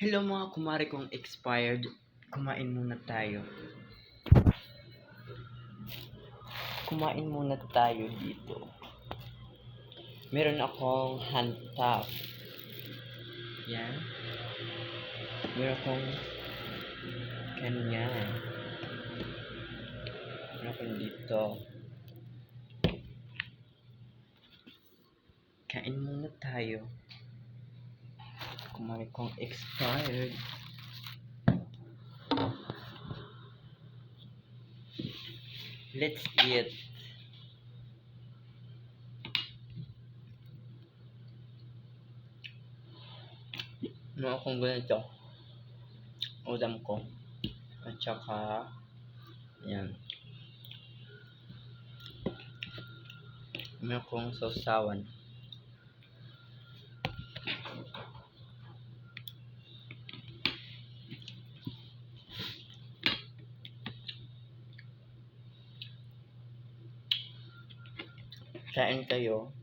Hello mga kumari kong expired. Kumain muna tayo. Kumain muna tayo dito. Meron akong hand tap. Yan. Meron akong kanya. Meron akong dito. Kain muna tayo. Kumari kong expired. Let's eat. Ano akong ganito? Udam ko. At saka, yan. Meron akong sausawan. Kain kayo.